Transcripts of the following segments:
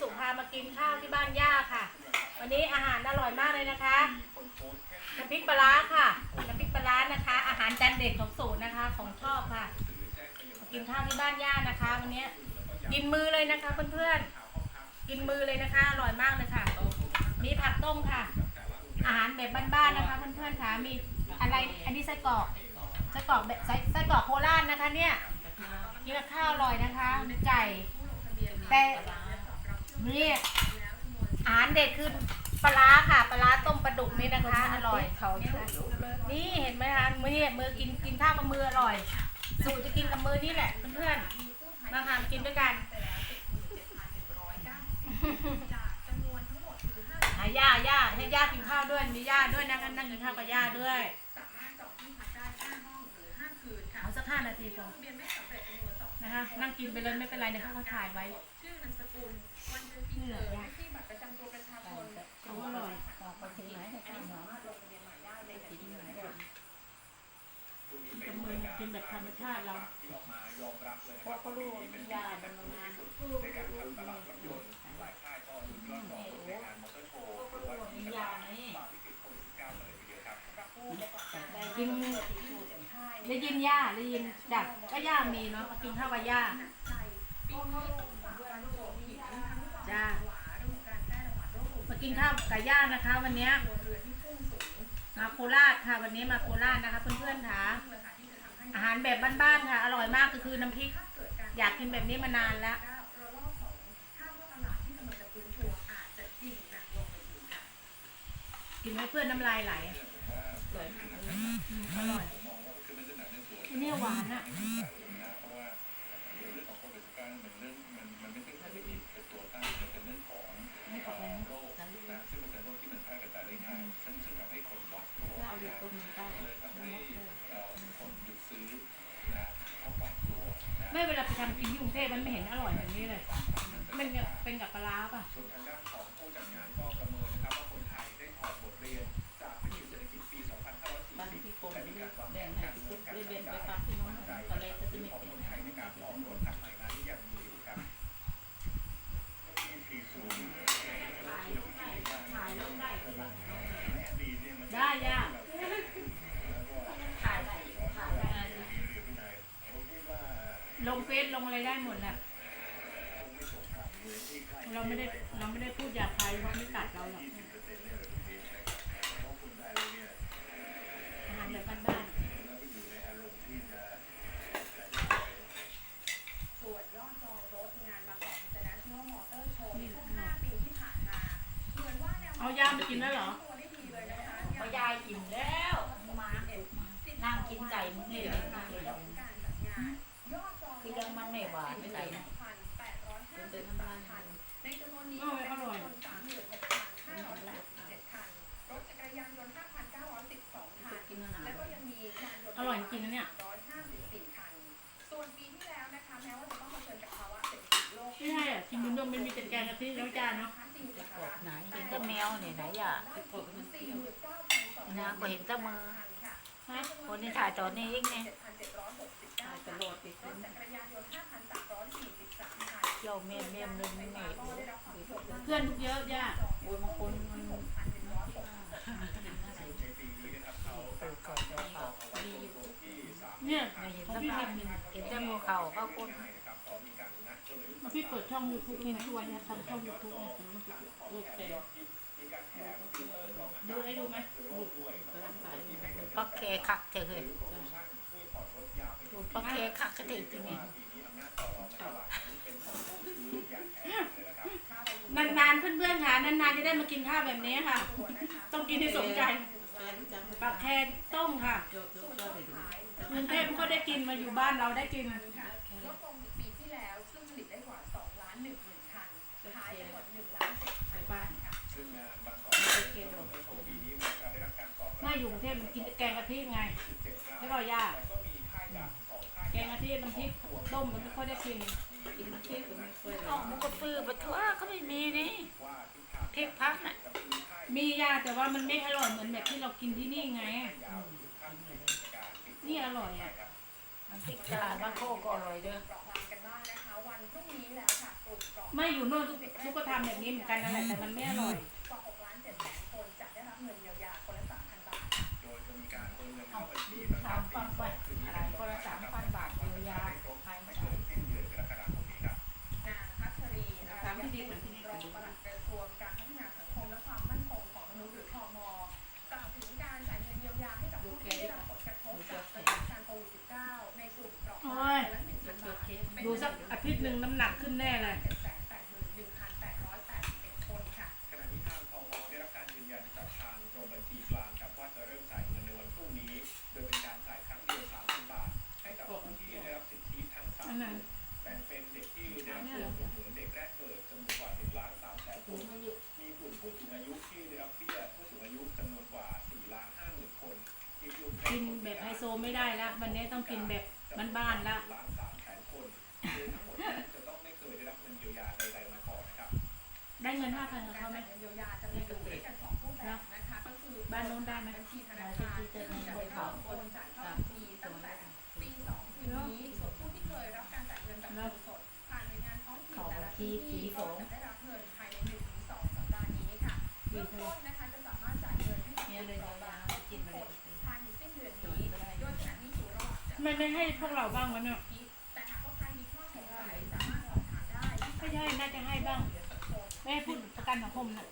สุพามากินข้าวที่บ้านย่าค่ะ วันนี้อาหารอร่อยมากเลยนะคะน้ำพริกปลาร้าค่ะน้ำพริกปลาร้านะคะ อาหารจานเด็ดของสูตรนะคะ ของชอบค่ะมากินข้าวที่บ้านย่านะคะ วันนี้กินมือเลยนะคะเพื่อนๆกินมือเลยนะคะอร่อยมากเลยค่ะ มีผักต้มค่ะ อาหารแบบบ้านๆนะคะ เพื่อนๆค่ะมีอะไรอันนี้ไส้กรอกไส้กรอกแบบไส้ไส้กรอกโคราชนะคะ เนี่ยกินกับข้าวอร่อยนะคะมีไก่แต่ นี่อาหารเด็ดคือปลาร้าค่ะ ปลาร้าต้มปลาดุกนี่นะคะ อร่อยเขานี่เห็นไหมคะมือนี่มือกินกินข้าวกับมืออร่อย สูตรจะกินกับมือนี่แหละเพื่อนๆมาค่ะมากินด้วยกันหาย่าย่าให้ย่ากินข้าวด้วยมีย่าด้วยนะนั่งกินข้าวกับย่าด้วยเอาสักห้านาทีพอนะคะนั่งกินไปเลยไม่เป็นไรเดี๋ยวเขาก็ถ่ายไว้ วันเดือเกิดเลขที่บัตรประจำตัวประชาชนเขาอร่อยอันนี้สามารถลงทะเบียนใหม่ได้ในแผ่นดินไหนก็กับมือกินแบบธรรมชาติเราเพราะก็รู้มียาดำเนินงานมียาไหมกินได้ยินย่าได้ยินดักก็ย่ามีเนาะกินข้าวกับย่า กินข้าวไก่ย่างนะคะ วันนี้มาโคราชค่ะ วันนี้มาโคราชนะคะ เพื่อนๆค่ะ อาหารแบบบ้านๆค่ะ อร่อยมากก็คือน้ำพริก อยากกินแบบนี้มานานแล้วกินให้เพื่อนน้ำลายไหลอร่อยอร่อยนี่หวานอะมันไม่ใช่เป็นตัวตั้งมันเป็นเรื่องของ ไปอีกค่ะกินให้เพื่อนน้ำลายไหลสวยมากเลยอืมอร่อยอันนี้หวานอะไม่ขอบคุดซื้อยู่ตรงนี้ได้ไม่เวลาไปทำกินที่กรุงเทพมันไม่เห็นอร่อยแบบนี้เลย มันเป็นกับปลาร้าป่ะส่วนทางด้านของผู้จัดงานก็ปะเมิน เราไม่ได้เราไม่ได้พูดหยาบคายเพราไม่กัดเราหรอกอาหารแบบบ้านส่วนยอดจองรถงานบางกอก International Motor Show ในช่วง5ปีที่ผ่านมา เหมือนว่าแนวๆเอาย่ามากินแล้วเหรอ ตัวได้ดีเลยนะคะพอยายอิ่มแล้วมานั่งกินไก่มึงนี่เลยนั่งเลยการจัดงานยอดจองคือยังมันไม่หวานไม่ใส่นะ 1,853เป็มันคัน ในจำนวนนี้อร่อยอร่อยรถยนต์36,587คัน รถจักรยานยนต์5,912คันกินอาหารแล้วก็ยังมียานยนต์อร่อยจริงนะเนี่ย154คัน ส่วนปีที่แล้วนะคะแม้ว่าจะต้องเผชิญกับภาวะเศรษฐกิจโลกไม่ใช่อะกินนมมันมีแต่แกงกะทิแล้วจานเนาะจริงๆกบไหนเห็นแต่แมวเนี่ยไหนอะนะก็เห็นแต่มือฮะคนที่ถ่ายตอนนี้เองเนี่ยถ่ายตลอดติดรถจักรยานยนต์5,343คัน เที่ยวเมียมเมียมเลยไม่เมก็ได้รับความนิยมเพื่อนทุกเยอะย่าโอ้ยบางคนมันเนี่ยเห็นของสักพี่หน่อยทำเห็นแต่งูเข่าก็คนง่ายนะครับขอมีการพี่เปิดช่องยูทูบนี่นะทุกวันนี้ทำช่องยูทูบนี่ยโอเคมีการแต่ดูได้ดูไหมดูปักเคคักเถอเฮ้ยโปรโมชั่นช่วยผ่อนรถยาวไปดูปักเคคักก็ถึงที่นี่ปีนี้อำนาจต่อรองในตลาดนั้นเป็นของผู้ซื้ออย่างแท้จริงเลยน นานๆเพื่อนๆค่ะนานๆจะได้มากินข้าวแบบนี้ค่ะ ต้องกินให้สมใจปลาแคนต้มค่ะกรุงเทพก็ได้กินมาอยู่บ้านเราได้กินลดลงจากปีที่แล้วซึ่งผลิตได้กว่า2ล้าน1หมื่นคันขายไปหมด1ล้าน7พันคันค่ะซึ่งงานบางกอกมอเตอร์โชว์ปีนี้มันจะได้รับการตอบรับมาอยู่กรุงเทพมันกินแต่แกงกะทิไง17แล้วก็ย่าแต่ก็มีค่ายดังสองค่ายแกงกะทิน้ำพริกต้มมันไม่ค่อยได้กิน กินเค้กก็ไม่ค่อยออกมันก็ฟื้นไปทั่วก็ไม่มีนี่ว่าทิศทางพริกพักน่ะจะคือค่ายมียาแต่ว่ามันไม่อร่อยเหมือนแบบที่เรากินที่นี่ไงยาวถึงขั้นปิดกิจการปิดนี่อร่อยอะน้ำพริกตลาดบ้านโคกก็อร่อยเด้อเปราะบางกันบ้างนะคะวันพรุ่งนี้แล้วค่ะกลุ่มกรอบไม่อยู่โน่นทุกทุกก็ทำแบบนี้เหมือนกันนั่นแหละแต่มันไม่อร่อยกว่า6ล้าน7 นึ่งน้ำหนักขึ้นแน่เลย781,881คนค่ะขณะที่ทางพมได้รับการยืนยันจากทางกรมบัญชีกลางครับว่าจะเริ่มจ่ายเงินในวันพรุ่งนี้ โดยเป็นการจ่ายครั้งเดียว3,000บาท ให้กับผู้ที่ได้รับสิทธิทั้งสามอันไหนแบ่งเป็นเด็กที่ได้รับเงินอุดหนุนเด็กแรกเกิดจำนวนกว่า1ล้าน3แสนคถุงนอายุมีกลุ่มผู้สูงอายุที่ได้รับเบี้ยผู้สูงอายุจำนวนกว่า4ล้าน5หมื่นคนอีกกลุ่มกินแบบไฮโซไม่ได้ละวันนี้ต้องกินแบบบ้านๆละ ล้าน3แสนคนโดยทั้งหมดนั้น จะต้องไม่เคยได้รับเงินเยียวยาใดๆมาก่อนนะครับได้เงินห้าพันกับการเขาไหมจ่ายเงินเยียวยาจะมีอยู่ด้วยกันสองรูปแบบนะคะก็คือบ้านโน้นได้ไหมบัญชีธนาคารที่จะเริ่มโอนจ่ายเข้าบัญชีตั้งแต่ปีสองคืนนี้ส่วนผู้ที่เคยรับการจ่ายเงินแบบเงินสดผ่านหน่วยงานท้องถิ่นแต่ละที่ก็จะได้รับเงินภายในหนึ่งถึงสองสัปดาห์นี้ค่ะเบื้องต้นนะคะจะสามารถจ่ายเงินให้กับเนี่ยผู้เลยเปราะยาบางวกินทุมากคนเลยภายในสิ้นเดือนนี้โดยขณะนี้อยู่ระหว่างจะทำไมไม่ให้พวกเราบ้างวะเนี่ย ได้ที่ไม่ใช่น่าจะให้บ้างไม่ให้พูดประกันสังคมนะ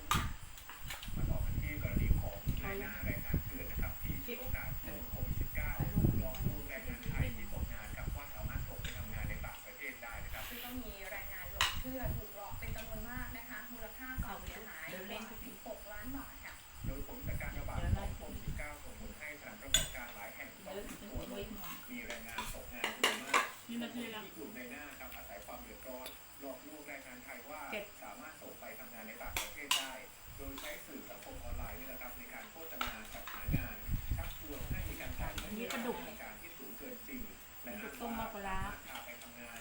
มาต่อกันที่กรณีของนายหน้าแรงงานเถื่อนนะครับที่ใช้โอกาสโควิด -19 ลองดูแรงงานไทยที่ตกงานครับว่าสามารถส่งไปทำงานในต่างประเทศได้นะครับซึ่งก็มีแรงงานหลงเชื่อถูก รงงานไทยว่าเจ็ดสามารถส่งไปทำงานในต่างประเทศได้ โดยใช้สื่อสังคมออนไลน์นี่แหละครับในการโฆษณาจัดหางานชักชวนให้มีการจ่ายเงินเดือนในการที่สูงเกินจริงและอ้างว่าสามารถพาไปทำงาน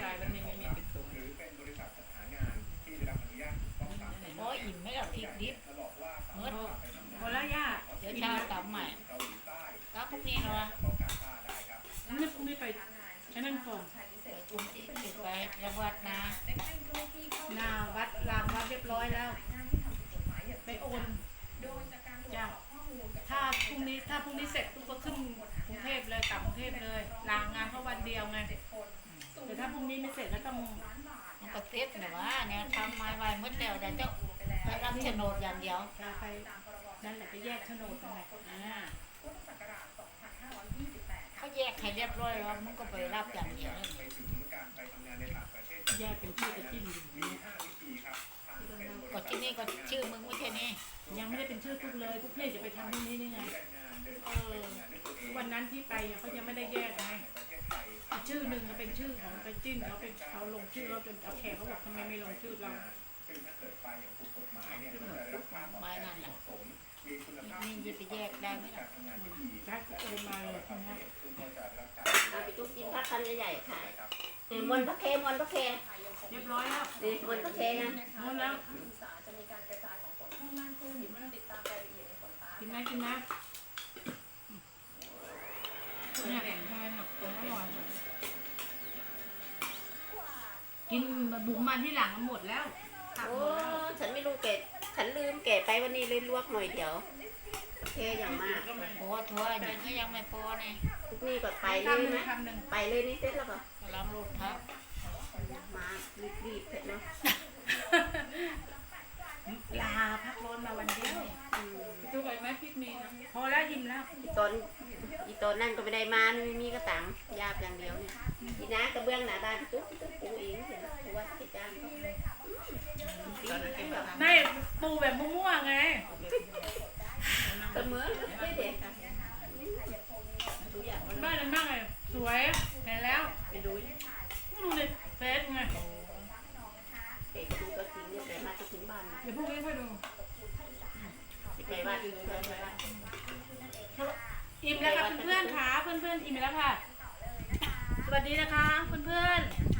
กลายเป็นไม่ไม่เป็นถุงหรือเป็นบริษัทจัดหางานที่ได้รับอนุญาตถูกต้องตามกฎหมายโอ้อิ่มไม่กับพริกดิบและบอกว่าสามารถพาไปทำงานพอแล้วย่าเดี๋ยวชาตำใหม่เกาหลีใต้ก็พวกนี้เนาะแล้วก็กาตาร์ได้ครับไม่ไม่ไปไอ้นั่นก่อนไปกลุ่มที่ติดไปจังหวัดนาห นางวัดเรียบร้อยแล้ว ไปโอนโดยจากการตรวจสอบข้อมูลกับถ้าพรุ่งนี้ถ้าพรุ่งนี้เสร็จปุ๊บก็ขึ้นกรุงเทพเลยกลับกรุงเทพเลยลางงานเพราะวันเดียวไงแต่ถ้าพรุ่งนี้ไม่เสร็จก็ต้องมันก็เซ็ตนะว่าเนี่ยทำไม้ไว้เมื่อแล้วแต่เจ้าไปรับโฉนดอย่างเดียว ไปนั่นแหละไปแยกโฉนดนั่นแหละอ่า พุทธศักราช2528 เขาแยก ให้เรียบร้อยแล้วมันก็ไปรับอย่างเดียวนั่นไปถึงการไปทำงานในต่างประเทศแยกเป็นชื่อกระจิ้มอยู่มีห้าวิธีครับทางเป็นบริก็ษัทที่นี่ก็ชื่อมึงไม่ใช่นี่ยังไม่ได้เป็นชื่อทุกเลยทุกเพศจะไปทำพรุ่งนี้นี่ไงแรงงานเดินทางไปทำงานด้วยตัวเองวันนั้นที่ไปอะเขายังไม่ได้แยกไงในประเทศไทยอีกชื่อหนึ่งก็เป็นชื่อของไปจิ้นเขาเป็นเขาลงชื่อเขาจนเอาแขกเขาบอกทำไมไม่ลงชื่อเราซึ่งถ้าเกิดไปอย่างถูกกฎหมายเนี่ยก็จะได้รับการตอบแทนที่เหมาะสมมีคุณภาพนี่จะไปแยกได้ไหมล่ะการทำงานที่ดีได้ก็โอนมาเลยทีนี้ซึ่งก็จะได้รับการ เอาไปทุกกินพักคันใหญ่ๆค่ะครับนี่มนต์พระเคมนต์พระเคเรียบร้อยแล้วนี่มนต์พระเคนะหมดแล้วศึกษาจะมีการกระจายของฝนเพิ่มมากขึ้นติดตามรายละเอียดในฝนฟ้ากินไหมกินนะเนี่ยแทนหนักตัวอร่อยกินบุ๋มมาที่หลังมันหมดแล้วผักโอ้หมดแล้วฉันไม่รู้เกะฉันลืมเกะไปวันนี้เลยลวกหน่อยเดียวพระเคอย่างมากก็ไม่พอทัวร์ยังก็ยังไม่พอนี่ ทุกนี่ก็ไปเลคำยหนึ่งนะคำหนึ่งไปเลยนี่เสร็จแล้วก็กำลังลูกทับมารีบๆเสร็จเนาะลาพักร้อนมาวันเดียวอืมจุกไปไหมพริกมีนะพอแล้วยิ้มแล้วอีตอนอีตอนนั่นก็ไม่ได้มาไม่มีกระตังยาบอย่างเดียวเนี่ยอีน้ากระเบื้องหน้าบ้านตุ๊กตุ๊กปูเองเห็นเพราะว่าที่จ้างเขาดีแบบไม่ปูแบบมั่วๆไงเสมอไม่เด็กค่ะดูอย่างว่า บ้านนั้นบ้างไงสวยเห็นแล้วไปดูดูในเฟซไงเด็กดูก็จริงเนี่ยแต่มาจะถึงบ้านเดี๋ยวพรุ่งนี้ค่อยดูไปว่าเพื่อนไปว่าอิ่มแล้วค่ะเพื่อนๆค่ะเพื่อนๆอิ่มแล้วค่ะ สวัสดีนะคะเพื่อนๆ